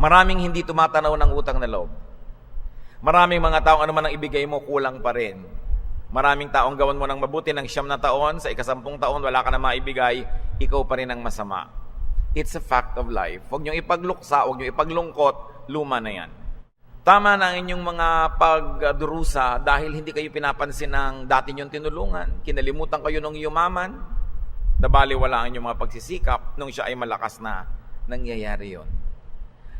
Maraming hindi tumatanaw ng utang na loob. Maraming mga taong ano man ang ibigay mo, kulang pa rin. Maraming taong gawan mo ng mabuti ng siyam na taon, sa ikasampung taon, wala ka na maibigay, ikaw pa rin ang masama. It's a fact of life. Huwag niyong ipagluksa, huwag niyong ipaglungkot, luma na yan. Tama na ang inyong mga pagdurusa dahil hindi kayo pinapansin ng dati niyong tinulungan. Kinalimutan kayo nung yumaman. Nabaliwala ang inyong mga pagsisikap nung siya ay malakas na. Nangyayari yon.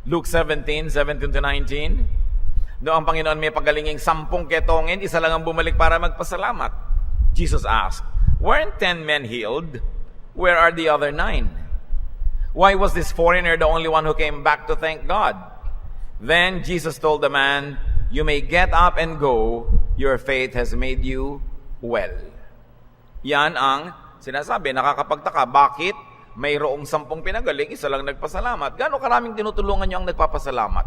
Luke 17, 17 to 19. Noong ang Panginoon may pagalinging sampung ketongin, isa lang ang bumalik para magpasalamat. Jesus asked, Weren't ten men healed? Where are the other nine? Why was this foreigner the only one who came back to thank God? Then Jesus told the man, You may get up and go. Your faith has made you well. Yan ang sinasabi. Nakakapagtaka. Bakit mayroong sampung pinagaling, isa lang nagpasalamat? Gano'ng karaming tinutulungan nyo ang nagpapasalamat?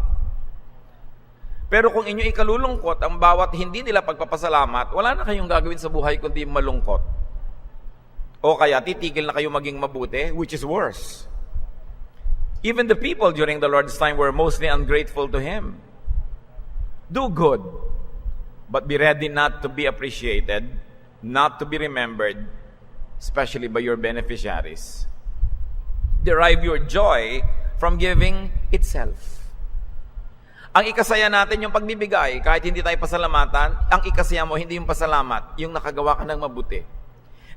Pero kung inyo ikalulungkot ang bawat hindi nila pagpapasalamat, wala na kayong gagawin sa buhay kundi malungkot. O kaya titigil na kayo maging mabuti, which is worse. Even the people during the Lord's time were mostly ungrateful to Him. Do good, but be ready not to be appreciated, not to be remembered, especially by your beneficiaries. Derive your joy from giving itself. Ang ikasaya natin yung pagbibigay, kahit hindi tayo pasalamatan, ang ikasaya mo, hindi yung pasalamat, yung nakagawa ka ng mabuti.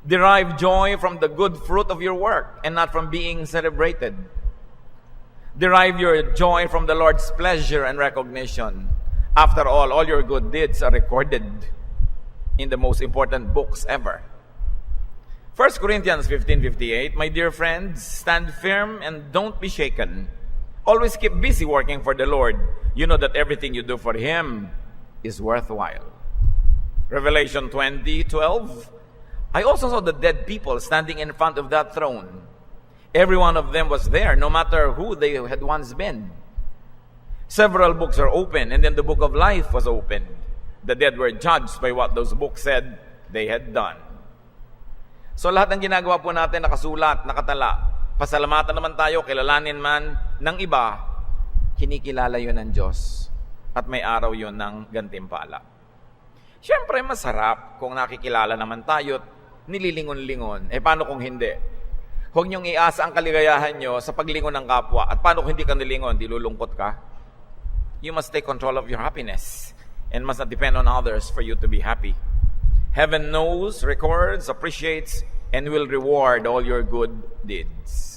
Derive joy from the good fruit of your work and not from being celebrated. Derive your joy from the Lord's pleasure and recognition. After all, all your good deeds are recorded in the most important books ever. 1 Corinthians 15:58 My dear friends, stand firm and don't be shaken. Always keep busy working for the Lord. You know that everything you do for him is worthwhile. Revelation 20:12 I also saw the dead people standing in front of that throne. Every one of them was there, no matter who they had once been. Several books are open, and then the book of life was opened. The dead were judged by what those books said they had done. So lahat ng ginagawa po natin nakasulat, nakatala. Pasalamatan naman tayo, kilalanin man ng iba, kinikilala yun ng Diyos. At may araw yun ng gantimpala. Siyempre, masarap kung nakikilala naman tayo nililingon-lingon. Eh, paano kung hindi? Huwag niyong iasa ang kaligayahan nyo sa paglingon ng kapwa. At paano kung hindi ka nilingon? Di lulungkot ka? You must take control of your happiness and must not depend on others for you to be happy. Heaven knows, records, appreciates, and will reward all your good deeds.